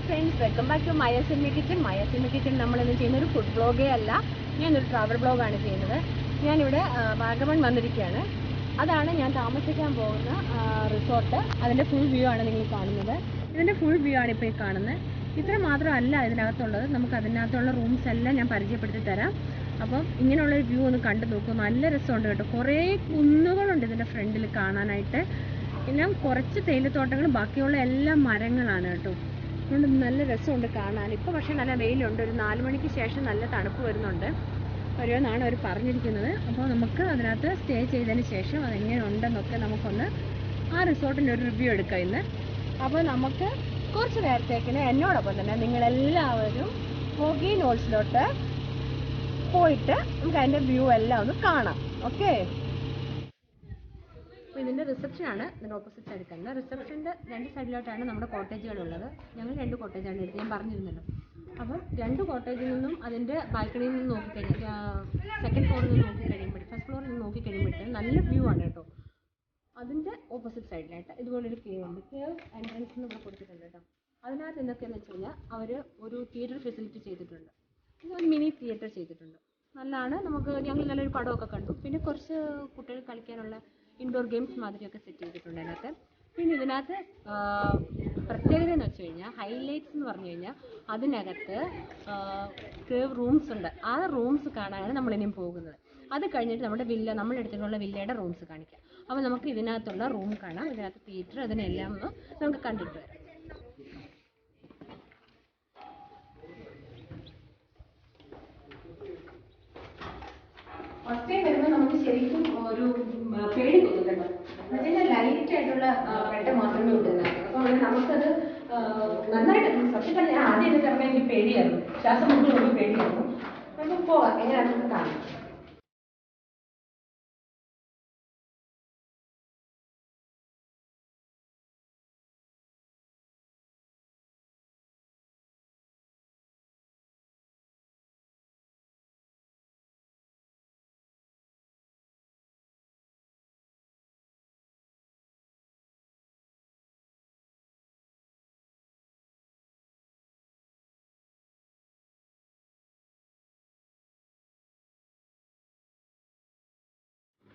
Friends welcome back to Maya cinema kitchen Maya cinema kitchen നമ്മളിന്ന് ചെയ്യുന്ന ഒരു food ബ്ലോഗേ അല്ല ഞാനൊരു ട്രാവൽ ബ്ലോഗാണ് ചെയ്യുന്നത്. ഞാനിവിടെ വാഗമൺ വന്നിരിക്കുകയാണ്. അതാണ് ഞാൻ താമസിക്കാൻ പോകുന്ന റിസോർട്ട് അതിന്റെ ഫുൾ വ്യൂ ആണ് നിങ്ങൾ കാണുന്നത്. ഇതിന്റെ ഫുൾ വ്യൂ ആണ് ഇപ്പോൾ ഈ കാണുന്നത്. ഇത്ര മാത്രമല്ല ഇതിനകത്തുള്ളത്. നമുക്ക് അതിനകത്തുള്ള റൂംസ് എല്ലാം ഞാൻ പരിചയപ്പെടുത്തി തരാം. അപ്പം ഇങ്ങനെയുള്ളൊരു വ്യൂ ഒന്ന് കണ്ടു നോക്കും. നല്ല രസമുണ്ട് കേട്ടോ. കുറേ കുന്നുകളുണ്ട് ഇതിന്റെ ഫ്രണ്ടിൽ കാണാനായിട്ട്. പിന്നെ കുറച്ച് തേയിലത്തോട്ടങ്ങളും ബാക്കിയുള്ള എല്ലാം മരങ്ങളാണ് കേട്ടോ. അതുകൊണ്ട് നല്ല രസമുണ്ട് കാണാൻ. ഇപ്പോൾ പക്ഷേ നല്ല വെയിലുണ്ട്. ഒരു നാല് മണിക്ക് ശേഷം നല്ല തണുപ്പ് വരുന്നുണ്ട്. വരുമെന്നാണ് അവർ പറഞ്ഞിരിക്കുന്നത്. അപ്പോൾ നമുക്ക് അതിനകത്ത് സ്റ്റേ ചെയ്തതിന് ശേഷം അതെങ്ങനെ ഉണ്ടെന്നൊക്കെ നമുക്കൊന്ന് ആ റിസോർട്ടിന്റെ ഒരു റിവ്യൂ എടുക്കാം ഇന്ന്. അപ്പോൾ നമുക്ക് കുറച്ച് നേരത്തേക്കിന് എന്നോടൊപ്പം തന്നെ നിങ്ങളെല്ലാവരും ഹോഗി നോൾസിലോട്ട് പോയിട്ട് നമുക്ക് അതിന്റെ വ്യൂ എല്ലാം ഒന്ന് കാണാം. ഓക്കേ അപ്പോൾ ഇതിന്റെ റിസപ്ഷനാണ് ഇതിന്റെ ഓപ്പോസിറ്റ് സൈഡിൽ തന്നെ. റിസപ്ഷന്റെ രണ്ട് സൈഡിലോട്ടാണ് നമ്മുടെ കോട്ടേജുകളുള്ളത് ഞങ്ങൾ രണ്ട് കോട്ടേജാണ് എടുത്തത്. ഞാൻ പറഞ്ഞിരുന്നല്ലോ. അപ്പം രണ്ട് കോട്ടേജിൽ നിന്നും അതിന്റെ ബാൽക്കണിയിൽ നിന്ന് നോക്കിക്കഴിഞ്ഞാൽ സെക്കൻഡ് ഫ്ലോറിൽ നിന്ന് നോക്കിക്കഴിയുമ്പോൾ ഫസ്റ്റ് ഫ്ലോറിൽ നിന്ന് നോക്കിക്കഴിയുമ്പോഴത്തേക്കും നല്ല വ്യൂ ആണ് കേട്ടോ. അതിന്റെ ഓപ്പോസിറ്റ് സൈഡിലായിട്ട് ഇതുപോലൊരു കേവ് ഉണ്ട്. കേവ് എൻട്രൻസ് എന്ന് ഇവിടെ കൊടുത്തിട്ടുണ്ട് കേട്ടോ. അതിനകത്ത് എന്തൊക്കെയാണെന്ന് വെച്ച് കഴിഞ്ഞാൽ അവർ ഒരു തിയേറ്റർ ഫെസിലിറ്റി ചെയ്തിട്ടുണ്ട്. ഒരു മിനി തിയേറ്റർ ചെയ്തിട്ടുണ്ട്. നല്ലതാണ്. നമുക്ക് ഞങ്ങൾ നല്ലൊരു പടമൊക്കെ കണ്ടു. പിന്നെ കുറച്ച് കുട്ടികൾ കളിക്കാനുള്ള ഇൻഡോർ ഗെയിംസ് മാതിരിയൊക്കെ സെറ്റ് ചെയ്തിട്ടുണ്ട് അതിനകത്ത്. പിന്നെ ഇതിനകത്ത് പ്രത്യേകത എന്ന് വെച്ച് കഴിഞ്ഞാൽ ഹൈലൈറ്റ്സ് എന്ന് പറഞ്ഞു കഴിഞ്ഞാൽ അതിനകത്ത് കേവ് റൂംസ് ഉണ്ട്. ആ റൂംസ് കാണാനാണ് നമ്മളിനിയും പോകുന്നത്. അത് കഴിഞ്ഞിട്ട് നമ്മുടെ വില്ല നമ്മൾ എടുത്തിട്ടുള്ള വില്ലയുടെ റൂംസ് കാണിക്കാം. അപ്പോൾ നമുക്ക് ഇതിനകത്തുള്ള റൂം കാണാം. ഇതിനകത്ത് തിയേറ്റർ അതിനെല്ലാം നമുക്ക് കണ്ടിട്ട് വരാം. ഫസ്റ്റ് വരുമ്പോൾ നമുക്ക് ശരിക്കും ഒരു പേടി തോന്നുന്നുണ്ടോ എന്നുവെച്ചാൽ ലൈറ്റ് ആയിട്ടുള്ള വെട്ടം മാത്രമേ ഉണ്ടായിരുന്നു അപ്പൊ അപ്പോൾ നമുക്കത് നന്നായിട്ട് സത്യം പറഞ്ഞാൽ ആദ്യം ഇത് എനിക്ക് പേടിയായിരുന്നു. ശ്വാസം ഒരു പേടിയായിരുന്നു. നമുക്ക് പോവാം. എങ്ങനെയാണെന്ന് കാണാം.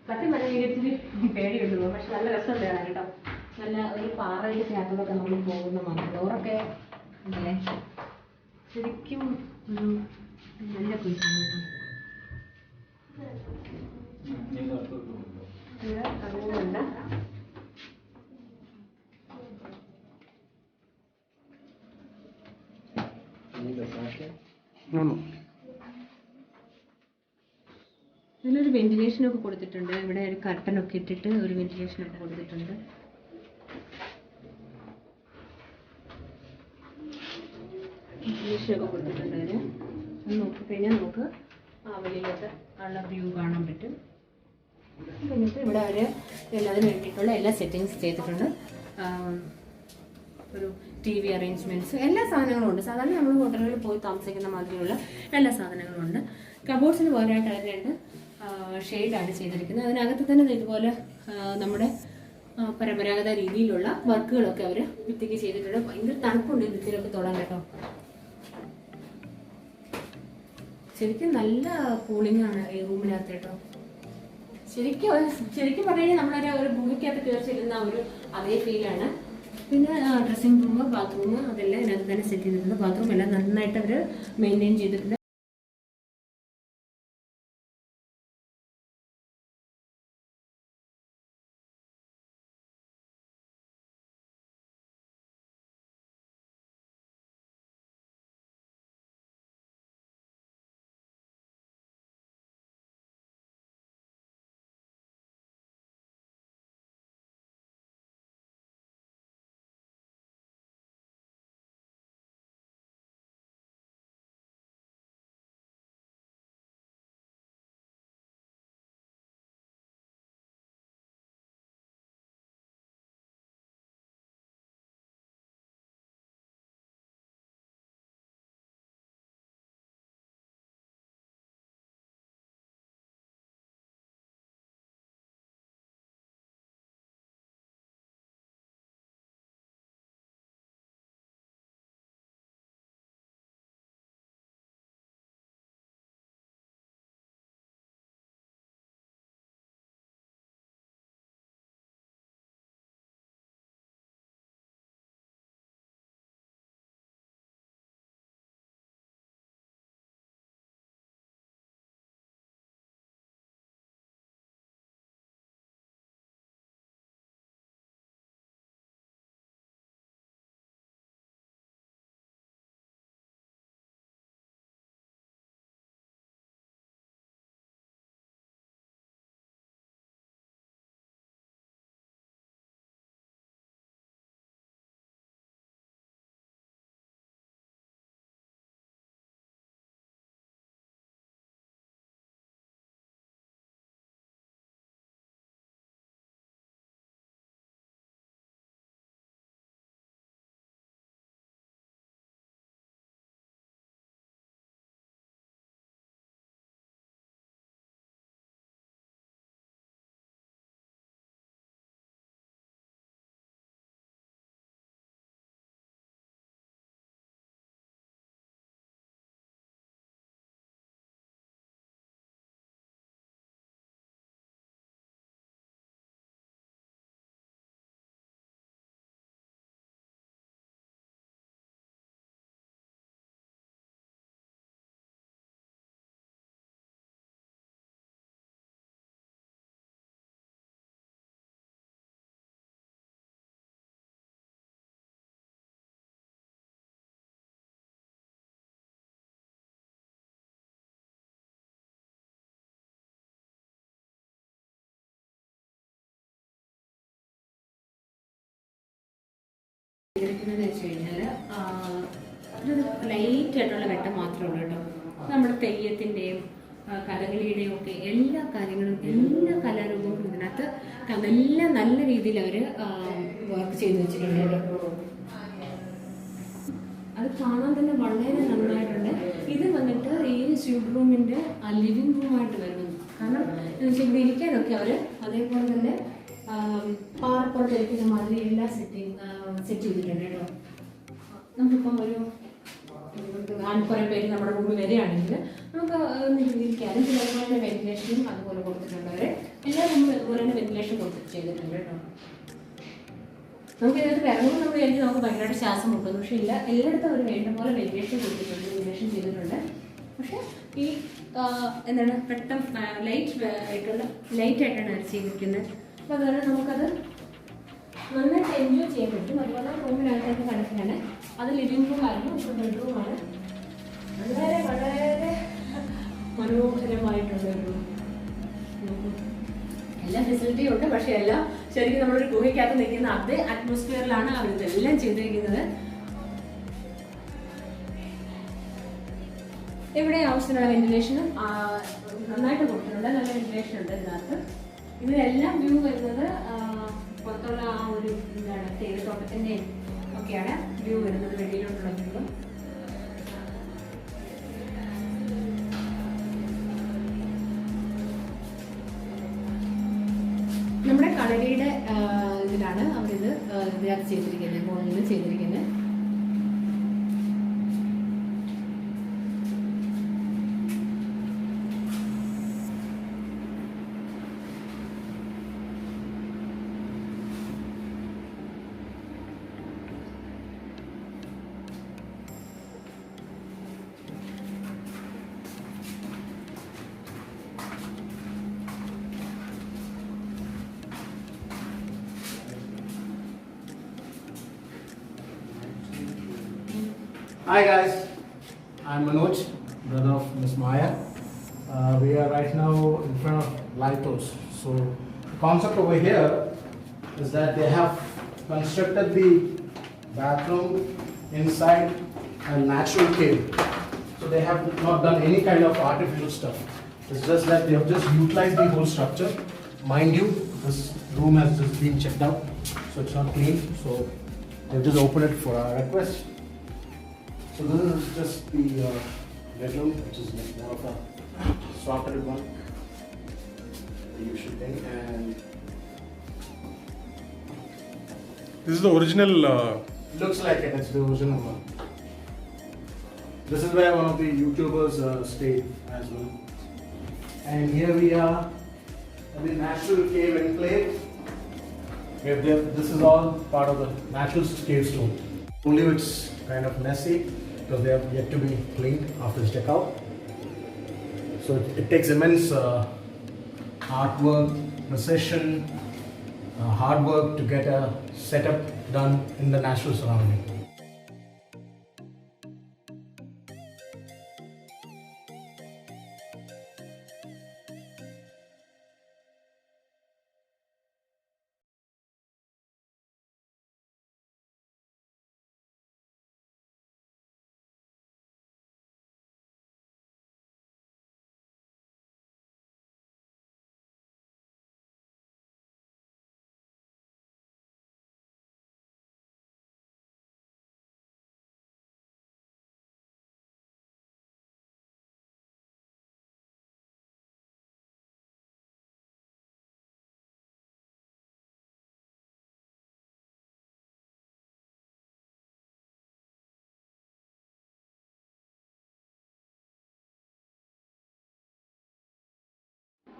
സത്യം പറഞ്ഞാൽ ഇച്ചിരി പേടിയുള്ളൂ പക്ഷെ നല്ല രസം വേണം കേട്ടോ. നല്ല ഒരു പാറയുടെ ചാത്തലൊക്കെ നമ്മൾ പോകുന്ന മാതിരി. അല്ലേ ശരിക്കും ഒരു നല്ല കുഴിച്ചാണ് കേട്ടോ. ഇത് അതുകൊണ്ട് ഇതിനൊരു വെന്റിലേഷൻ ഒക്കെ കൊടുത്തിട്ടുണ്ട്. ഇവിടെ ഒരു കർട്ടൻ ഒക്കെ ഇട്ടിട്ട് ഒരു വെന്റിലേഷൻ ഒക്കെ കൊടുത്തിട്ടുണ്ട്. വെന്റിലേഷനൊക്കെ കൊടുത്തിട്ടുണ്ട് അതിന്. അത് നോക്കിക്കഴിഞ്ഞാൽ നമുക്ക് ആ വെളിയിലോട്ട് ഉള്ള വ്യൂ കാണാൻ പറ്റും. എന്നിട്ട് ഇവിടെ അവർ എല്ലാത്തിനും വേണ്ടിയിട്ടുള്ള എല്ലാ സെറ്റിങ്സ് ചെയ്തിട്ടുണ്ട്. ഒരു ടി വി അറേഞ്ച്മെന്റ്സ് എല്ലാ സാധനങ്ങളും ഉണ്ട്. സാധാരണ നമ്മൾ ഹോട്ടലുകളിൽ പോയി താമസിക്കുന്ന മാതിരിയുള്ള എല്ലാ സാധനങ്ങളും ഉണ്ട്. കബോർഡ്സിന് പോരായിട്ട് അതിന് രണ്ട് ഷെയ്ഡാണ് ചെയ്തിരിക്കുന്നത്. അതിനകത്ത് തന്നെ ഇതുപോലെ നമ്മുടെ പരമ്പരാഗത രീതിയിലുള്ള വർക്കുകളൊക്കെ അവർ ഭിത്തിക്ക് ചെയ്തിട്ടുണ്ട്. ഭയങ്കര തണുപ്പുണ്ട് ഈ ഭിത്തിയിലൊക്കെ തൊടാൻ കേട്ടോ. ശരിക്കും നല്ല കൂളിംഗ് ആണ് ഈ റൂമിനകത്ത് കേട്ടോ. ശരിക്കും ശരിക്കും പറഞ്ഞു കഴിഞ്ഞാൽ നമ്മളൊരു ഒരു ഭൂമിക്കകത്ത് കയറിച്ചിരുന്ന ഒരു അതേ ഫീലാണ് പിന്നെ ഡ്രസ്സിംഗ് റൂം ബാത്റൂം അതെല്ലാം ഇതിനകത്ത് തന്നെ സെറ്റ് ചെയ്തിട്ടുണ്ട്. ബാത്റൂം എല്ലാം നന്നായിട്ട് അവർ മെയിന്റെയിൻ ചെയ്തിട്ടുണ്ട്. ചെയ്തിരിക്കുന്നത് വെച്ച് കഴിഞ്ഞാൽ അതൊരു ലൈറ്റ് ആയിട്ടുള്ള വെട്ടം മാത്രമേ ഉള്ളൂ കേട്ടോ. നമ്മുടെ തെയ്യത്തിന്റെയും കഥകളിയുടെയും ഒക്കെ എല്ലാ കാര്യങ്ങളും എല്ലാ കലാരൂപങ്ങളും ഇതിനകത്ത് നല്ല നല്ല രീതിയിൽ അവർ വർക്ക് ചെയ്ത് വെച്ചിട്ടുണ്ട് അത് കാണാൻ തന്നെ വളരെ നന്നായിട്ടുണ്ട്. ഇത് വന്നിട്ട് ഈ സ്യൂട്ട് റൂമിന്റെ ലിവിംഗ് റൂമായിട്ട് വരുന്നു. കാരണം എന്ന് വെച്ചാൽ ഇരിക്കാനൊക്കെ അവർ അതേപോലെ തന്നെ പാറപ്പുറത്ത് ഇരിക്കുന്ന മാതിരി എല്ലാ സെറ്റിങ് സെറ്റ് ചെയ്തിട്ടുണ്ട് കേട്ടോ. നമുക്കിപ്പം ഒരു കുറേ പേര് നമ്മുടെ റൂമിൽ വരികയാണെങ്കിൽ നമുക്ക് ഇരിക്കാനും പിന്നെ വെന്റിലേഷനും അതുപോലെ കൊടുത്തിട്ടുണ്ട് അവർ. എല്ലാ റൂമിലും അതുപോലെ തന്നെ വെന്റിലേഷൻ കൊടുത്തിട്ട് ചെയ്തിട്ടുണ്ട് കേട്ടോ. നമുക്ക് ഇതിനകത്ത് ഇറങ്ങുമ്പോൾ നമ്മൾ കഴിഞ്ഞ് നമുക്ക് ഭയങ്കരമായിട്ട് ശ്വാസം മുട്ടുന്നു. പക്ഷേ ഇല്ല എല്ലായിടത്തും അവർ വേണ്ട പോലെ വെന്റിലേഷൻ കൊടുത്തിട്ടുണ്ട് വെന്റിലേഷൻ ചെയ്തിട്ടുണ്ട്. പക്ഷേ ഈ എന്താണ് പെട്ടെന്ന് ലൈറ്റ് ആയിട്ടുള്ള ലൈറ്റ് ആയിട്ടാണ് അവർ ചെയ്തിരിക്കുന്നത്. അതുപോലെ നമുക്കത് നന്നായിട്ട് എൻജോയ് ചെയ്യാൻ പറ്റും. അതുപോലെ റൂമിനകത്തേക്ക് കണക്കാണ് അത് ലിവിംഗ് റൂം ആയിരുന്നു ഇപ്പോൾ ബെഡ്റൂമാണ് വളരെ വളരെ മനോഹരമായിട്ടുള്ള ഒരു എല്ലാ ഫെസിലിറ്റിയും ഉണ്ട്. പക്ഷെ എല്ലാം ശരിക്കും നമ്മളൊരു ഗുഹയ്ക്കകത്ത് നിൽക്കുന്ന അതേ അറ്റ്മോസ്ഫിയറിലാണ് അവർ ഇതെല്ലാം ചെയ്തിരിക്കുന്നത്. ഇവിടെ ആവശ്യത്തിനുള്ള വെന്റിലേഷനും നന്നായിട്ട് കൊടുത്തിട്ടുണ്ട് നല്ല വെന്റിലേഷൻ ഉണ്ട് ഇതിനകത്ത്. ഇതിലെല്ലാം വ്യൂ വരുന്നത് പുറത്തുള്ള ആ ഒരു എന്താണ് തേയിലത്തോട്ടത്തിന്റെയും ഒക്കെയാണ് വ്യൂ വരുന്നത് വെളിയിലോട്ടുള്ള വ്യൂ നമ്മുടെ കളരിയുടെ ഇതിലാണ് അവരിത് ഇതിനകത്ത് ചെയ്തിരിക്കുന്നത് മോളിൽ ചെയ്തിരിക്കുന്നത്. Hi guys, I'm Manoj, brother of Miss Maya. Uh, we are right now in front of Lighthouse. So the concept over here is that they have constructed the bathroom inside a natural cave. So they have not done any kind of artificial stuff. It's just that they have just utilized the whole structure. Mind you, this room has just been checked out, so it's not clean. So they've just opened it for our request. So this is just the uh, bedroom, which is like more of a sorted one. The usual thing, and This is the original. Uh, looks like it. It's the original one. This is where one of the YouTubers uh, stayed as well. And here we are at the natural cave enclave. They- this is all part of the natural cave stone. Only it's kind of messy because they have yet to be cleaned after the checkout. So it, it takes immense uh, artwork, precision, uh, hard work to get a setup done in the natural surrounding.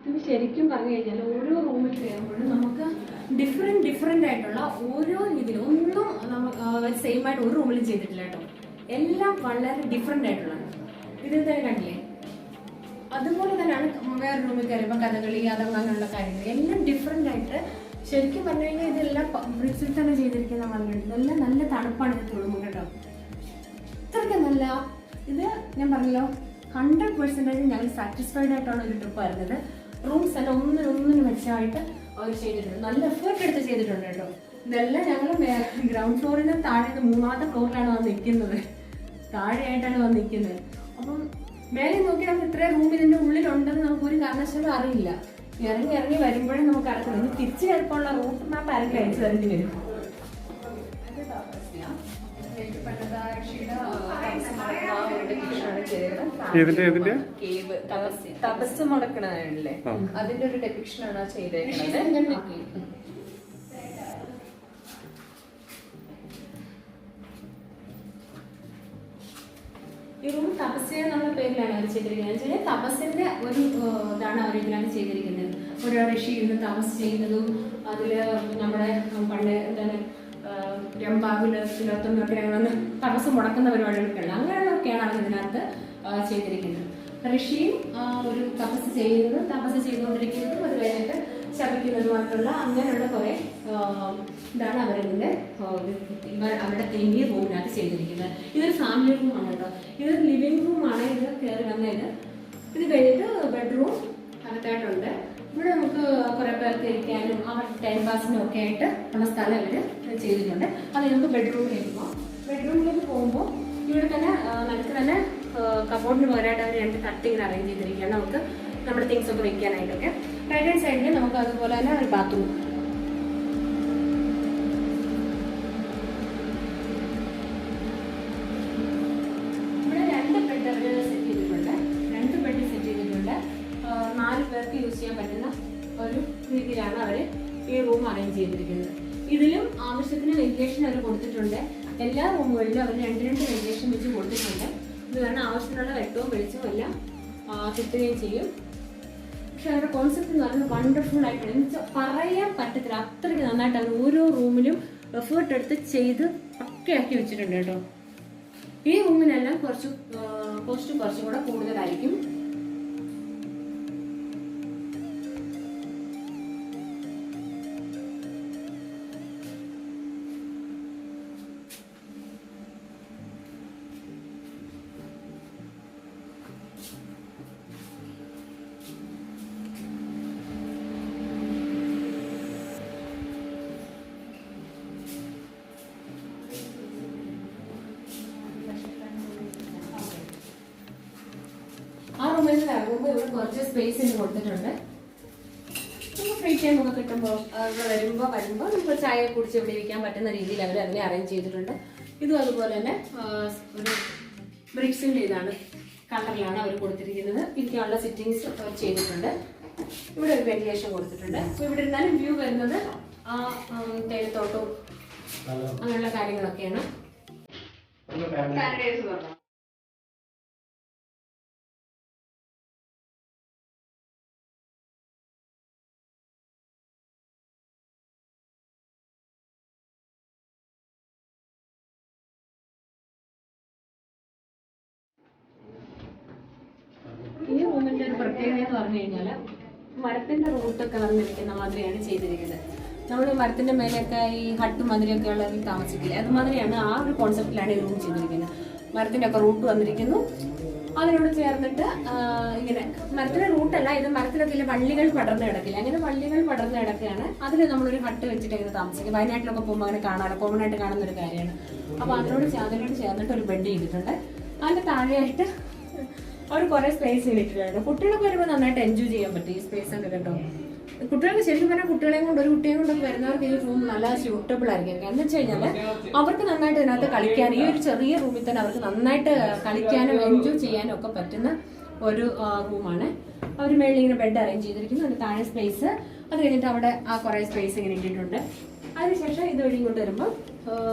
ഇത് ശരിക്കും പറഞ്ഞു കഴിഞ്ഞാൽ ഓരോ റൂമിൽ കയറുമ്പോഴും നമുക്ക് different different ആയിട്ടുള്ള ഓരോ രീതിയിലും ഒന്നും നമ്മൾ സെയിം ആയിട്ട് ഒരു റൂമിലും ചെയ്തിട്ടില്ല കേട്ടോ. എല്ലാം വളരെ ഡിഫറെന്റ് ആയിട്ടുള്ളതാണ്. ഇതിൽ തന്നെ കണ്ടില്ലേ? അതുപോലെ തന്നെയാണ് വേറെ റൂമിൽ കയറുമ്പോൾ കഥകളി അതങ്ങനെയുള്ള കാര്യങ്ങൾ എല്ലാം ഡിഫറെന്റ് ആയിട്ട് ശരിക്കും പറഞ്ഞു കഴിഞ്ഞാൽ ഇതെല്ലാം ബ്രിക്സിൽ തന്നെ ചെയ്തിരിക്കുന്ന പറഞ്ഞിട്ടുണ്ട് നല്ല നല്ല തണുപ്പാണ് ഇത് തുടങ്ങും കേട്ടോ. ഇത്രയ്ക്ക് നല്ല ഇത് ഞാൻ പറഞ്ഞല്ലോ ഹൺഡ്രഡ് പെർസെന്റേജ് ഞങ്ങൾ സാറ്റിസ്ഫൈഡ് ആയിട്ടാണ് ഒരു ട്രിപ്പ് വരുന്നത്. റൂംസ് എല്ലാം ഒന്നിനൊന്നിനും മെച്ചമായിട്ട് അവർ ചെയ്തിട്ടുണ്ട്. നല്ല എഫേർട്ട് എടുത്ത് ചെയ്തിട്ടുണ്ട് കേട്ടോ. ഇതെല്ലാം ഞങ്ങൾ ഗ്രൗണ്ട് ഫ്ലോറിന് താഴെ മൂന്നാമത്തെ ഫ്ലോറിലാണ് വന്ന് നിൽക്കുന്നത് താഴെയായിട്ടാണ് വന്ന് നിൽക്കുന്നത് അപ്പം മേലെ നോക്കി നമുക്ക് ഇത്രയും റൂം ഇതിന്റെ ഉള്ളിലുണ്ടെന്ന് നമുക്ക് ഒരു കാരണവശാലും അറിയില്ല. ഇറങ്ങി ഇറങ്ങി വരുമ്പോഴേ നമുക്ക് അറിയാം ഇനി തിരിച്ചു ചിലപ്പോൾ റൂട്ട് മാപ്പ് ആരെങ്കിലും അയച്ചു തരേണ്ടി വരും ഏതിന്റെ ഏതിന്റെ കേവ് തപസ് തപസ് മുടക്കണല്ലേ അതിന്റെ ഒരു ഡെപിക്ഷൻ ആണ് ആ. ചെയ്തേക്കുന്നത് ഈ റൂം തപസ്യ എന്നുള്ള പേരിലാണ് അവർ ചെയ്തിരിക്കുന്നത്. വെച്ചാൽ തപസ്സിന്റെ ഒരു ഇതാണ് അവർ ഇതിലാണ് ചെയ്തിരിക്കുന്നത്. ഒരു ഋഷി ഇരുന്ന് തപസ് ചെയ്യുന്നതും അതിൽ നമ്മുടെ പണ്ട് എന്താണ് ഏഹ്, രംഭാവിൽ തിലോത്തമൊക്കെ വന്ന് തപസ് മുടക്കുന്ന പരിപാടികളൊക്കെയാണ് അങ്ങനെയുള്ളതൊക്കെയാണ് അവർ ഇതിനകത്ത് ചെയ്തിരിക്കുന്നത്. ഋഷിയും ഒരു തപസ് ചെയ്യുന്നതും തപസ് ചെയ്തുകൊണ്ടിരിക്കുന്നതും അത് കഴിഞ്ഞിട്ട് ശപിക്കുന്നതുമായിട്ടുള്ള അങ്ങനെയുള്ള കുറെ ഇതാണ് അവരിതിന്റെ ഏഹ്, ഇവർ അവരുടെ തെങ്ങിയ റൂമിനകത്ത് ചെയ്തിരിക്കുന്നത്. ഇതൊരു ഫാമിലി റൂമാണ് കേട്ടോ. ഇതൊരു ലിവിംഗ് റൂമാണ് ഇത് കയറി വന്നതിന് ഇത് കഴിഞ്ഞിട്ട് ബെഡ്റൂം അകത്തായിട്ടുണ്ട്. ഇവിടെ നമുക്ക് കുറെ പേർക്ക് ഇരിക്കാനും ആ ടൈം പാസിനും ഒക്കെ ആയിട്ട് ഉള്ള സ്ഥലം ഇവർ ചെയ്തിട്ടുണ്ട്. അത് നമുക്ക് ബെഡ്റൂമിലേക്ക് പോകാം ബെഡ്റൂമിലേക്ക് പോകുമ്പോൾ ഇവിടെ തന്നെ നമുക്ക് തന്നെ കബോർഡിന് പകരമായിട്ട് അവർ രണ്ട് കട്ടിങ് അറേഞ്ച് ചെയ്തിരിക്കുകയാണ്. നമുക്ക് നമ്മുടെ തിങ്സ് ഒക്കെ വെക്കാനായിട്ടൊക്കെ. റൈറ്റ് ഹാൻഡ് സൈഡിൽ നമുക്ക് അതുപോലെ തന്നെ ഒരു ബാത്റൂം പേർക്ക് യൂസ് ചെയ്യാൻ പറ്റുന്ന ഒരു ഈ റൂം അറേഞ്ച് ചെയ്തിരിക്കുന്നത്. ഇതിലും ആവശ്യത്തിന് വെന്റിലേഷൻ അവർ കൊടുത്തിട്ടുണ്ട്. എല്ലാ റൂമുകളിലും അവർ രണ്ട് രണ്ട് വെന്റിലേഷൻ കൊടുത്തിട്ടുണ്ട് ഇത് കാരണം ആവശ്യത്തിനുള്ള വെട്ടവും വെളിച്ചവും എല്ലാം കിട്ടുകയും ചെയ്യും. പക്ഷെ അവരുടെ കോൺസെപ്റ്റ് എന്ന് പറയുന്നത് വണ്ടർഫുൾ ആയിട്ടാണ്. എന്ന് വെച്ചാൽ പറയാൻ പറ്റത്തില്ല. അത്രയ്ക്ക് നന്നായിട്ട് അവർ ഓരോ റൂമിലും എഫേർട്ട് എടുത്ത് ചെയ്ത് പക്കയാക്കി വെച്ചിട്ടുണ്ട് കേട്ടോ. ഈ റൂമിനെല്ലാം കുറച്ച് കോസ്റ്റ് കുറച്ചും കൂടെ കൂടുതലായിരിക്കും. ഇറങ്ങുമ്പോൾ ഇവിടെ കുറച്ച് സ്പേസ് ഇന്ന് കൊടുത്തിട്ടുണ്ട്. നമുക്ക് ഫ്രീ ടൈം ഒക്കെ കിട്ടുമ്പോൾ ഇവിടെ വരുമ്പോൾ വരുമ്പോൾ നമുക്ക് ചായ കുടിച്ച് ഇവിടെ ഇരിക്കാൻ പറ്റുന്ന രീതിയിൽ അവർ അതിനെ അറേഞ്ച് ചെയ്തിട്ടുണ്ട്. ഇതും അതുപോലെ തന്നെ ഒരു ബ്രിക്സിന്റെ ഇതാണ് കളറിലാണ് അവർ കൊടുത്തിരിക്കുന്നത്. ഇരിക്കാനുള്ള സിറ്റിങ്സ് അവർ ചെയ്തിട്ടുണ്ട്. ഇവിടെ ഒരു വെന്റിലേഷൻ കൊടുത്തിട്ടുണ്ട്. അപ്പോൾ ഇവിടെ ഇരുന്നാലും വ്യൂ വരുന്നത് ആ തേയിലത്തോട്ടവും അങ്ങനെയുള്ള കാര്യങ്ങളൊക്കെയാണ്. ഈ റൂമിന്റെ ഒരു പ്രത്യേകത എന്ന് പറഞ്ഞു കഴിഞ്ഞാൽ മരത്തിന്റെ റൂട്ടൊക്കെ വന്നിരിക്കുന്ന മാതിരിയാണ് ചെയ്തിരിക്കുന്നത്. നമ്മൾ മരത്തിന്റെ മേലെയൊക്കെ ഈ ഹട്ട് മാതിരിയൊക്കെ ഉള്ളതിൽ താമസിക്കില്ല അതുമാതിരിയാണ് ആ ഒരു കോൺസെപ്റ്റിലാണ് ഈ റൂം ചെയ്തിരിക്കുന്നത്. മരത്തിന്റെ ഒക്കെ റൂട്ട് വന്നിരിക്കുന്നു. അതിനോട് ചേർന്നിട്ട് ഇങ്ങനെ മരത്തിന്റെ റൂട്ടല്ല ഇത് മരത്തിലൊക്കെ ഇല്ല വള്ളികൾ പടർന്ന് കിടക്കില്ല? അങ്ങനെ വള്ളികൾ പടർന്ന് കിടക്കുകയാണ്. അതിൽ നമ്മളൊരു ഹട്ട് വെച്ചിട്ട് ഇങ്ങനെ താമസിക്കും. വയനാട്ടിലൊക്കെ പോകുമ്പോൾ അങ്ങനെ കാണാറ് കോമൺ ആയിട്ട് കാണുന്ന ഒരു കാര്യമാണ്. അപ്പോൾ അതിനോട് അതിനോട് ചേർന്നിട്ട് ഒരു ബെഡ് ചെയ്തിട്ടുണ്ട്. അതിന്റെ താഴെയായിട്ട് അവർ കുറെ സ്പേസ് ചെയ്തിട്ടില്ലായിരുന്നു കുട്ടികളൊക്കെ വരുമ്പോൾ നന്നായിട്ട് എൻജോയ് ചെയ്യാൻ പറ്റും ഈ സ്പേസ് ഒക്കെ കേട്ടോ. കുട്ടികൾക്ക് ശരിക്കും പറഞ്ഞാൽ കുട്ടികളെയും കൊണ്ട് ഒരു കുട്ടിയെ കൊണ്ടൊക്കെ വരുന്നവർക്ക് ഈ റൂം നല്ല സ്യൂട്ടബിൾ ആയിരിക്കും. കാരണം വെച്ച് കഴിഞ്ഞാൽ അവർക്ക് നന്നായിട്ട് ഇതിനകത്ത് കളിക്കാൻ ഈ ഒരു ചെറിയ റൂമിൽ തന്നെ അവർക്ക് നന്നായിട്ട് കളിക്കാനും എൻജോയ് ചെയ്യാനും ഒക്കെ പറ്റുന്ന ഒരു റൂമാണ് അവർ മേളിൽ ഇങ്ങനെ ബെഡ് അറേഞ്ച് ചെയ്തിരിക്കുന്നു. അതിന് താഴെ സ്പേസ് അത് കഴിഞ്ഞിട്ട് അവിടെ ആ കുറേ സ്പേസ് ഇങ്ങനെ ഇട്ടിട്ടുണ്ട്. അതിനുശേഷം ഇത് വഴി ഇങ്ങോട്ട് വരുമ്പോൾ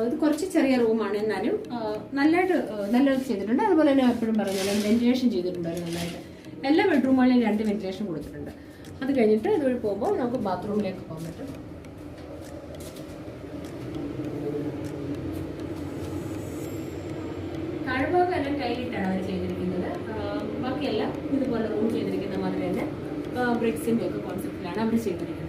ഇത് കുറച്ച് ചെറിയ റൂമാണ് എന്നാലും നല്ലതായിട്ട് നല്ലതായിട്ട് ചെയ്തിട്ടുണ്ട്. അതുപോലെ തന്നെ എപ്പോഴും പറഞ്ഞാലും വെന്റിലേഷൻ ചെയ്തിട്ടുണ്ട് നന്നായിട്ട്. എല്ലാ ബെഡ്റൂമുകളിലും രണ്ട് വെന്റിലേഷൻ കൊടുത്തിട്ടുണ്ട്. അത് കഴിഞ്ഞിട്ട് ഇതുവഴി പോകുമ്പോൾ നമുക്ക് ബാത്റൂമിലേക്ക് പോകാൻ പറ്റും. താഴ്ഭാഗം എല്ലാം കയ്യിലിട്ടാണ് അവർ ചെയ്തിരിക്കുന്നത്. ബാക്കിയെല്ലാം ഇതുപോലെ റൂം ചെയ്തിരിക്കുന്ന മാതിരി തന്നെ ബ്രിക്സിന്റെ ഒക്കെ കോൺസെപ്റ്റിലാണ് അവർ ചെയ്തിരിക്കുന്നത്.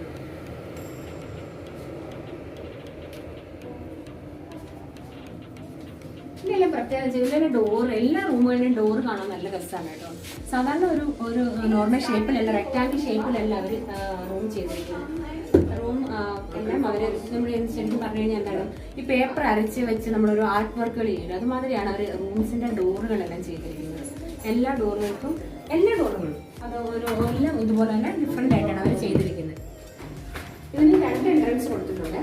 ഇതിലെല്ലാം പ്രത്യേകത ഇതിലെ ഡോർ എല്ലാ റൂമുകളിലും ഡോർ കാണാൻ നല്ല രസമാണ് കേട്ടോ. സാധാരണ ഒരു ഒരു നോർമൽ ഷേപ്പിലല്ല റെക്ടാങ്കിൾ ഷേപ്പിലല്ല അവർ റൂം ചെയ്തിരിക്കുന്നത്. റൂം എല്ലാം അവർ നമ്മൾ ശരിക്കും പറഞ്ഞു കഴിഞ്ഞാൽ എന്താണ് ഈ പേപ്പർ അരച്ച് വെച്ച് നമ്മളൊരു ആർട്ട് വർക്കുകൾ ചെയ്യുന്നത് അതുമാതിരിയാണ് അവർ റൂംസിന്റെ ഡോറുകളെല്ലാം ചെയ്തിരിക്കുന്നത്. എല്ലാ ഡോറുകൾക്കും എല്ലാ ഡോറുകളും അത് ഓരോ എല്ലാം ഇതുപോലെ തന്നെ ഡിഫറെന്റ് ആയിട്ടാണ് അവർ ചെയ്തിരിക്കുന്നത്. ഇതിന് രണ്ട് എൻട്രൻസ് കൊടുത്തിട്ടുണ്ട്.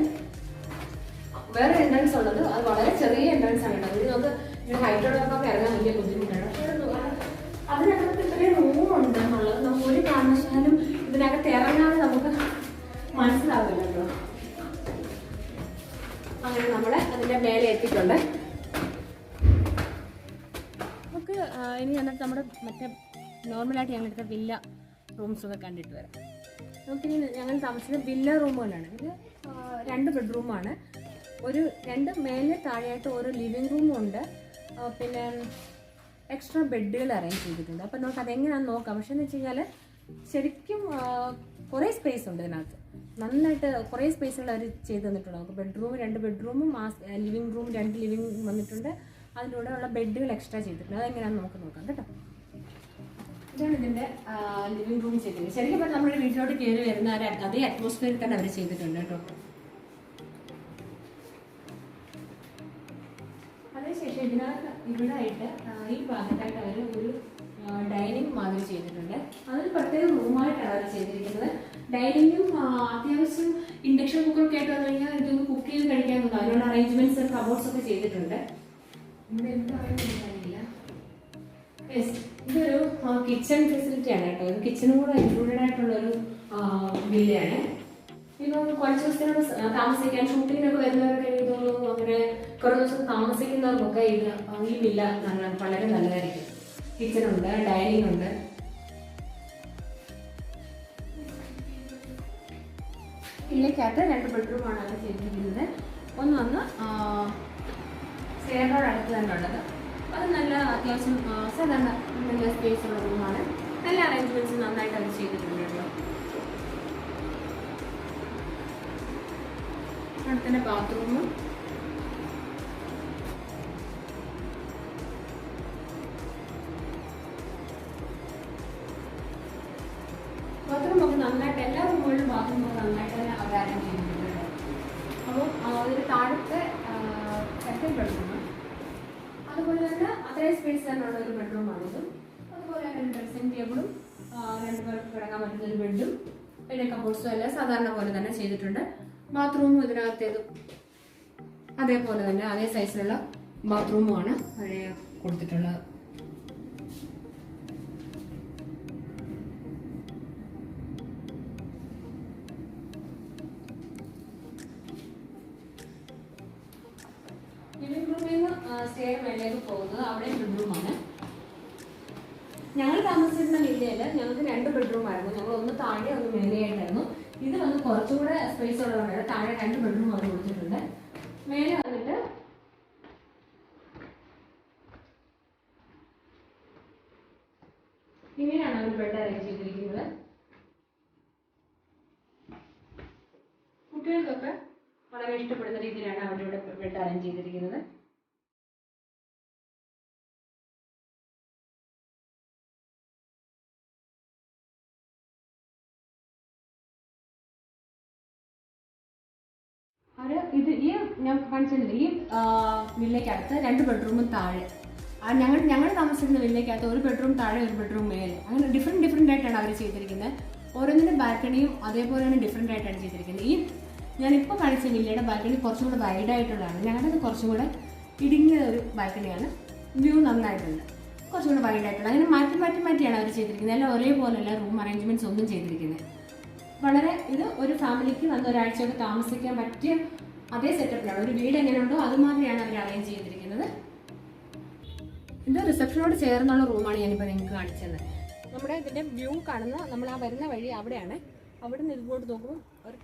വേറെ എൻട്രൻസ് ഉള്ളത്. അത് വളരെ ചെറിയ എൻട്രൻസ് ആണ് കേട്ടോ. നമുക്ക് ഹൈറ്റ് ഉള്ളവർക്കൊക്കെ ഇറങ്ങാൻ വലിയ ബുദ്ധിമുട്ടാണ്. പക്ഷേ അതിനകത്ത് ഇത്രയും റൂം ഉണ്ട് എന്നുള്ളത് നമുക്ക് ഒരു കാരണവശാലും ഇതിനകത്ത് ഇറങ്ങാതെ നമുക്ക് മനസ്സിലാവില്ലല്ലോ അങ്ങനെ നമ്മളെ അതിന്റെ മേലെ എത്തിയിട്ടുണ്ട്. നമുക്ക് ഇനി എന്നിട്ട് നമ്മുടെ മറ്റേ നോർമലായിട്ട് ഞങ്ങളെടുത്ത വില്ല റൂംസ് ഒക്കെ കണ്ടിട്ട് വരാം. നമുക്കിനി ഞങ്ങൾ താമസിക്കുന്ന വില്ല റൂമുകളാണ് ഇത് രണ്ട് ബെഡ്റൂമാണ് ഒരു രണ്ട് മേലെ താഴെയായിട്ട് ഓരോ ലിവിങ് റൂമും ഉണ്ട്. പിന്നെ എക്സ്ട്രാ ബെഡുകൾ അറേഞ്ച് ചെയ്തിട്ടുണ്ട്. അപ്പം നമുക്ക് അതെങ്ങനെയാണെന്ന് നോക്കാം. പക്ഷേ എന്ന് വെച്ച് കഴിഞ്ഞാൽ ശരിക്കും കുറേ സ്പേസ് ഉണ്ട് ഇതിനകത്ത്. നന്നായിട്ട് കുറേ സ്പേസുകൾ അവർ ചെയ്ത് തന്നിട്ടുണ്ട്. നമുക്ക് ബെഡ്റൂം രണ്ട് ബെഡ്റൂമും ആ ലിവിങ് റൂം രണ്ട് ലിവിങ് വന്നിട്ടുണ്ട്. അതിന്റെ കൂടെ ഉള്ള ബെഡുകൾ എക്സ്ട്രാ ചെയ്തിട്ടുണ്ട്. അതെങ്ങനെയാണെന്ന് നമുക്ക് നോക്കാം കേട്ടോ. ഇതാണ് ഇതിന്റെ ലിവിങ് റൂം ചെയ്തിട്ടുണ്ട് ശരിക്കും പറഞ്ഞാൽ നമ്മുടെ വീട്ടിലോട്ട് കയറി വരുന്ന ഒരു അതേ അറ്റ്മോസ്ഫിയറിൽ തന്നെ അവർ ചെയ്തിട്ടുണ്ട് കേട്ടോ. ഇതിനകത്ത് ഇവിടായിട്ട് ഈ ഭാഗത്തായിട്ട് അവർ ഒരു ഡൈനിങ് മാതിരി ചെയ്തിട്ടുണ്ട്. അതൊരു പ്രത്യേക റൂമായിട്ടാണ് അവർ ചെയ്തിരിക്കുന്നത്. ഡൈനിങ്ങും അത്യാവശ്യം ഇൻഡക്ഷൻ കുക്കറൊക്കെ ആയിട്ട് വന്നു കഴിഞ്ഞാൽ ഇതൊന്ന് കുക്ക് ചെയ്ത് കഴിക്കാനുള്ള അതിനുള്ള അറേഞ്ച്മെന്റ്സ് കബോർഡ്സ് ഒക്കെ ചെയ്തിട്ടുണ്ട്. ഇവിടെ എന്താണെന്ന് എനിക്കറിയില്ല. യെസ് ഇതൊരു കിച്ചൺ ഫെസിലിറ്റി ആണ് കേട്ടോ. ഇത് കിച്ചണും കൂടെ ഇൻക്ലൂഡഡ് ആയിട്ടുള്ള ഒരു വില്ലയാണ് ഇപ്പൊ കുറച്ച് ദിവസത്തിനോട് താമസിക്കാൻ ഷൂട്ടിങ്ങിനൊക്കെ വരുന്നവരൊക്കെ എനിക്ക് തോന്നുന്നു. അങ്ങനെ കുറേ ദിവസം താമസിക്കുന്നവർക്കൊക്കെ ഇത് ഈ വില്ല നല്ല- വളരെ നല്ലതായിരിക്കും. കിച്ചണുണ്ട് ഡൈനിങ് ഉണ്ട്. വില്ലയ്ക്കകത്ത് രണ്ട് ബെഡ്റൂമാണ് അവർ ചെയ്തിരിക്കുന്നത്. ഒന്ന് വന്ന് സ്റ്റേറിനോട് അടുത്ത് തന്നെ ഉള്ളത്. അത് നല്ല അത്യാവശ്യം സാധാരണ നല്ല സ്പേസ് ഉള്ള റൂമാണ് നല്ല അറേഞ്ച്മെന്റ്സ് നന്നായിട്ട് അവർ ചെയ്തിട്ടുണ്ട്. അവിടെ തന്നെ ബാത്റൂമും. ബാത്റൂം ഒക്കെ നന്നായിട്ട് എല്ലാ റൂമുകളിലും ബാത്റൂം നന്നായിട്ട് തന്നെ അവർ അറേഞ്ച്. അപ്പോൾ താഴത്തെ സെക്കൻഡ് ബെഡ്റൂം അതുപോലെ തന്നെ അത്രയും സ്പേസ് തന്നെയുള്ള ഒരു ബെഡ്റൂമാണിത് അതുപോലെ തന്നെ ഡ്രസ്സിംഗ് ടേബിളും രണ്ട് പേർക്ക് പറ്റുന്ന ഒരു ബെഡും പിന്നെ കബോർഡ്സും എല്ലാം സാധാരണ പോലെ തന്നെ ചെയ്തിട്ടുണ്ട്. ബാത്റൂമും ഇതിനകത്തേതും അതേപോലെ തന്നെ അതേ സൈസിലുള്ള ബാത്റൂമുമാണ് കൊടുത്തിട്ടുള്ളത് അവിടെ ബെഡ്റൂമാണ് ഞങ്ങൾ താമസിച്ചിരുന്ന വില്ലയിൽ ഞങ്ങൾക്ക് രണ്ട് ബെഡ്റൂം ആയിരുന്നു. ഞങ്ങൾ ഒന്ന് താഴെ ഒന്ന് മേലെയായിട്ടായിരുന്നു. കുറച്ചുകൂടെ സ്പേസ് ഉള്ളതുകൊണ്ട് താഴെ രണ്ട് ബെഡ്റൂം അവർ കൊടുത്തിട്ടുണ്ട്. മേലെ വന്നിട്ട് ഇങ്ങനെയാണ് അവർ ബെഡ് അറേഞ്ച് ചെയ്തിരിക്കുന്നത്. കുട്ടികൾക്കൊക്കെ വളരെ ഇഷ്ടപ്പെടുന്ന രീതിയിലാണ് അവരുടെ ബെഡ് അറേഞ്ച് ചെയ്തിരിക്കുന്നത്. ഇത് ഈ ഞാൻ കാണിച്ചിട്ടുണ്ട്. ഈ വില്ലയ്ക്കകത്ത് രണ്ട് ബെഡ്റൂമും താഴെ. ഞങ്ങൾ ഞങ്ങൾ താമസിക്കുന്ന വില്ലയ്ക്കകത്ത് ഒരു ബെഡ്റൂം താഴെ ഒരു ബെഡ്റൂം മേലെ. അങ്ങനെ ഡിഫറെന്റ് ഡിഫറെന്റ് ആയിട്ടാണ് അവർ ചെയ്തിരിക്കുന്നത് ഓരോന്നിന്റെ ബാൽക്കണിയും അതേപോലെ തന്നെ ഡിഫറെന്റ് ആയിട്ടാണ് ചെയ്തിരിക്കുന്നത് ഈ ഞാനിപ്പോൾ കാണിച്ച വില്ലയുടെ ബാൽക്കണി കുറച്ചും കൂടെ വൈഡ് ആയിട്ടുള്ളതാണ്. ഞങ്ങളുടേത് കുറച്ചും കൂടെ ഇടുങ്ങിയ ഒരു ബാൽക്കണിയാണ്. വ്യൂ നന്നായിട്ടുണ്ട്. കുറച്ചും കൂടെ വൈഡ് ആയിട്ടുള്ള. അങ്ങനെ മാറ്റി മാറ്റി മാറ്റിയാണ് അവർ ചെയ്തിരിക്കുന്നത് എല്ലാം ഒരേപോലെയല്ല റൂം അറേഞ്ച്മെന്റ്സ് ഒന്നും ചെയ്തിരിക്കുന്നത് വളരെ ഇത് ഒരു ഫാമിലിക്ക് വന്ന് ഒരാഴ്ചയൊക്കെ താമസിക്കാൻ പറ്റിയ അതേ സെറ്റപ്പിലാണ് ഒരു വീട് എങ്ങനെയുണ്ടോ അതുമാതിരിയാണ് അവർ അറേഞ്ച് ചെയ്തിരിക്കുന്നത്. ഇത് റിസപ്ഷനോട് ചേർന്നുള്ള റൂമാണ് ഞാനിപ്പോൾ നിങ്ങൾക്ക് കാണിച്ചത്. നമ്മുടെ ഇതിന്റെ വ്യൂ കാണുന്ന നമ്മൾ ആ വരുന്ന വഴി അവിടെയാണ്. അവിടെ നിന്ന് ഇതുപോട്ട് നോക്കുമ്പോൾ ഒരു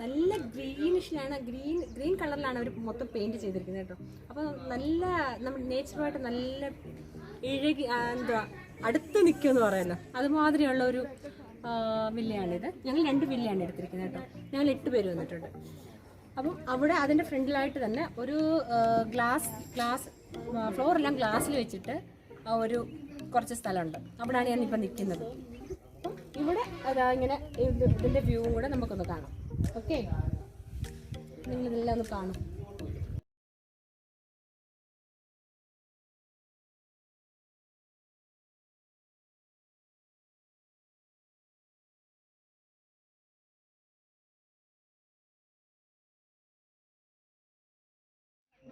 നല്ല ഗ്രീനിഷിലാണ് ഗ്രീൻ ഗ്രീൻ കളറിലാണ് അവർ മൊത്തം പെയിന്റ് ചെയ്തിരിക്കുന്നത് കേട്ടോ. അപ്പോൾ നല്ല നമ്മൾ നേച്ചറുമായിട്ട് നല്ല ഇഴകി എന്താ അടുത്ത് നിൽക്കുമെന്ന് പറയുന്നത് അതുമാതിരിയുള്ള ഒരു വില്ലയാണിത് ഞങ്ങൾ രണ്ട് വില്ലയാണ് എടുത്തിരിക്കുന്നത് കേട്ടോ. ഞങ്ങൾ എട്ട് പേര് വന്നിട്ടുണ്ട്. അപ്പം അവിടെ അതിന്റെ ഫ്രണ്ടിലായിട്ട് തന്നെ ഒരു ഗ്ലാസ് ഗ്ലാസ് ഫ്ലോറെല്ലാം ഗ്ലാസ്സിൽ വെച്ചിട്ട് ഒരു കുറച്ച് സ്ഥലമുണ്ട്. അവിടെയാണ് ഞാൻ ഇപ്പം നിൽക്കുന്നത്. ഇവിടെ അതാ ഇങ്ങനെ ഇത് ഇതിന്റെ വ്യൂ കൂടെ നമുക്കൊന്ന് കാണാം. ഓക്കെ? നിങ്ങളിതെല്ലാം ഒന്ന് കാണും.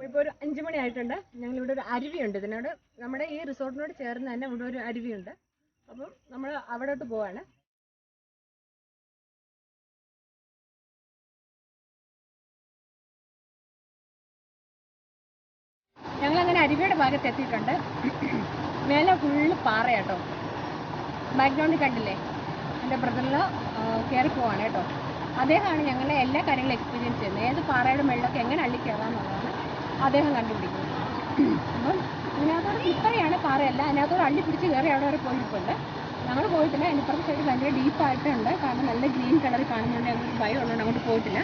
ഇപ്പോൾ ഒരു അഞ്ച് മണി ആയിട്ടുണ്ട്. ഞങ്ങളിവിടെ ഒരു അരുവിയുണ്ട്. ഇതിനോട് നമ്മുടെ ഈ റിസോർട്ടിനോട് ചേർന്ന് തന്നെ ഇവിടെ ഒരു അരുവിയുണ്ട്. അപ്പം നമ്മൾ അവിടോട്ട് പോവാണ്. ഞങ്ങൾ അങ്ങനെ അരുവിയുടെ ഭാഗത്ത് എത്തിയിട്ടുണ്ട്. മേലെ ഫുള്ള് പാറയാട്ടോ. ബാക്ക്ഗ്രൗണ്ടിൽ കണ്ടില്ലേ? എന്റെ ബ്രദറിൽ കയറി പോവാണ് കേട്ടോ. അദ്ദേഹമാണ് ഞങ്ങളെ എല്ലാ കാര്യങ്ങളും എക്സ്പീരിയൻസ് ചെയ്യുന്നത്. ഏത് പാറയുടെ മുകളിലൊക്കെ എങ്ങനെ അള്ളി കയറാമെന്നുള്ളതാണ് അദ്ദേഹം കണ്ടുപിടിക്കുന്നത് അപ്പം അതിനകത്തോട് ഇത്രയാണ് പാറയല്ല അതിനകത്തോട് അള്ളി പിടിച്ച് കയറി അവിടെ വരെ പോയിട്ടുണ്ട്. ഞങ്ങൾ പോയിട്ടില്ല അതിന്റെ സൈഡ് ഭയങ്കര ഡീപ്പായിട്ടുണ്ട് കാരണം നല്ല ഗ്രീൻ കളർ കാണുന്നുണ്ട് ഞങ്ങൾക്ക് ഭയം ഉള്ളതുകൊണ്ട് അങ്ങോട്ട് പോയിട്ടില്ല.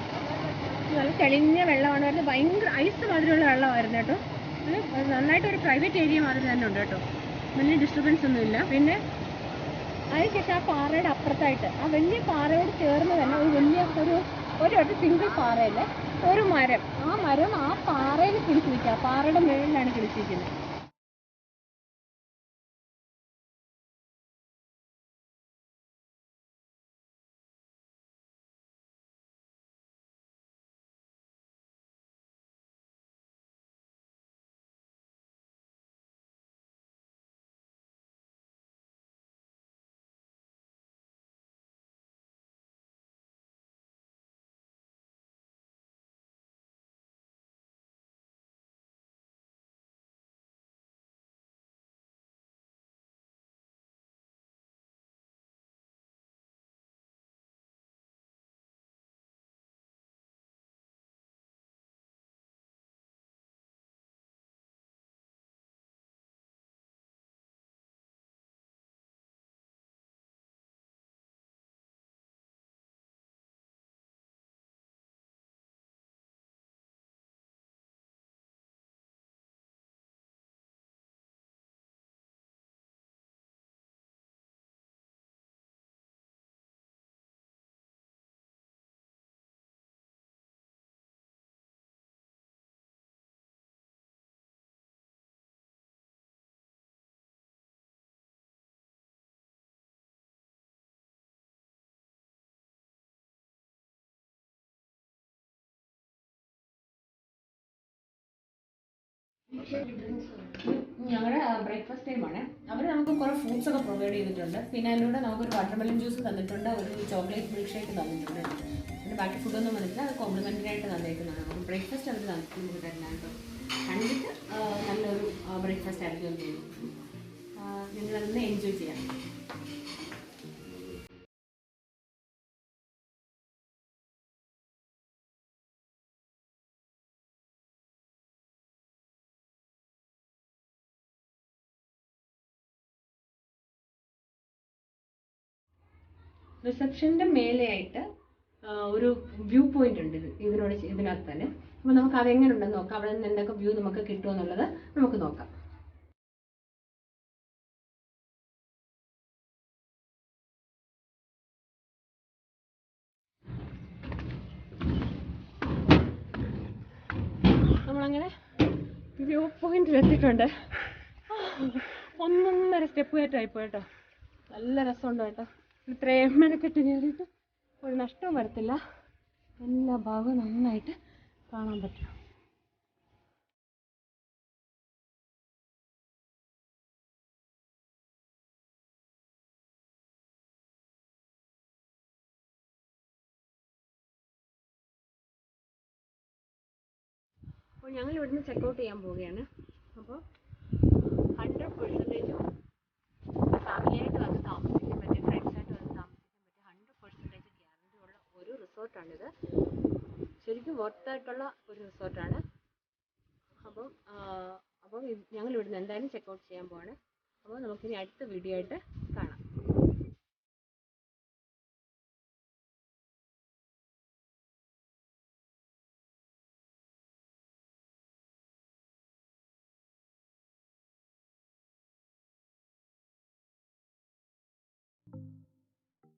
നല്ല തെളിഞ്ഞ വെള്ളമാണ് വരുന്നത്. ഭയങ്കര ഐസ് മാതിരിയുള്ള വെള്ളമായിരുന്നു കേട്ടോ. അത് നന്നായിട്ട് ഒരു പ്രൈവറ്റ് ഏരിയ മാതിരി തന്നെ ഉണ്ട് കേട്ടോ. വലിയ ഡിസ്റ്റർബൻസ് ഒന്നുമില്ല പിന്നെ അതിനുശേഷം ആ പാറയുടെ അപ്പുറത്തായിട്ട് ആ വലിയ പാറയോട് ചേർന്ന് തന്നെ ഒരു വലിയ ഒരു ഒരു സിംഗിൾ പാറയിൽ ഒരു മരം. ആ മരം ആ പാറയിൽ കിളിച്ച് നിൽക്കുക. പാറയുടെ മുകളിലാണ് കിളിച്ചിരിക്കുന്നത്. ഞങ്ങളുടെ ബ്രേക്ക്ഫാസ്റ്റ് ടൈമാണ് അവർ നമുക്ക് കുറേ ഫ്രൂട്ട്സ് ഒക്കെ പ്രൊവൈഡ് ചെയ്തിട്ടുണ്ട്. പിന്നെ അതിലൂടെ നമുക്കൊരു വാട്ടർമെലൻ ജ്യൂസ് തന്നിട്ടുണ്ട് ഒരു ചോക്ലേറ്റ് മിൽക്ക് ഷേക്ക് തന്നിട്ടുണ്ട്. പിന്നെ ബാക്കി ഫുഡൊന്നും വന്നിട്ടില്ല അത് കോംപ്ലിമെന്ററി ആയിട്ട് തന്നേക്കുന്നതാണ്. ബ്രേക്ക്ഫാസ്റ്റ് അവർ നമുക്ക് തരുന്നതായിട്ടോ കണ്ടിട്ട് നല്ലൊരു ബ്രേക്ക്ഫാസ്റ്റ് ആയിരിക്കും തോന്നുന്നു നിങ്ങളതൊന്ന് എൻജോയ് ചെയ്യാം. റിസപ്ഷന്റെ മേലെയായിട്ട് ഒരു വ്യൂ പോയിന്റ് ഉണ്ട് ഇത് ഇതിനോട് ഇതിനകത്ത് തന്നെ. അപ്പോൾ നമുക്ക് അതെങ്ങനെ ഉണ്ടെന്ന് നോക്കാം. അവിടെ നിന്ന് എന്തൊക്കെ വ്യൂ നമുക്ക് കിട്ടുമെന്നുള്ളത് നമുക്ക് നോക്കാം. നമ്മളങ്ങനെ വ്യൂ പോയിന്റിൽ ഒന്നൊന്നര സ്റ്റെപ്പ് കയറ്റമായി പോയിട്ടോ നല്ല രസമുണ്ട് കേട്ടോ. ഇത്രയും മെനക്കെട്ട് കയറിയിട്ട് ഒരു നഷ്ടവും വരത്തില്ല. എല്ലാ ഭാഗവും നന്നായിട്ട് കാണാൻ പറ്റും. അപ്പോൾ ഞങ്ങൾ ഇവിടുന്ന് ചെക്കൗട്ട് ചെയ്യാൻ പോവുകയാണ്. അപ്പോൾ ഹൺഡ്രഡ് പെർസെന്റേജും ഫാമിലിയായിട്ട് വന്ന് താമസിക്കാൻ പറ്റിയ ഫ്രണ്ട്സായിട്ട് വന്ന് താമസിക്കാൻ പറ്റിയ ഹൺഡ്രഡ് പെർസെന്റേജ് ഗ്യാരണ്ടി ഉള്ള ഒരു റിസോർട്ടാണിത്. ശരിക്കും വർത്തായിട്ടുള്ള ഒരു റിസോർട്ടാണ്. അപ്പം അപ്പം ഞങ്ങൾ ഇവിടുന്ന് എന്തായാലും ചെക്കൗട്ട് ചെയ്യാൻ പോവാണ്. അപ്പോൾ നമുക്കിനി അടുത്ത വീഡിയോ ആയിട്ട് കാണാം.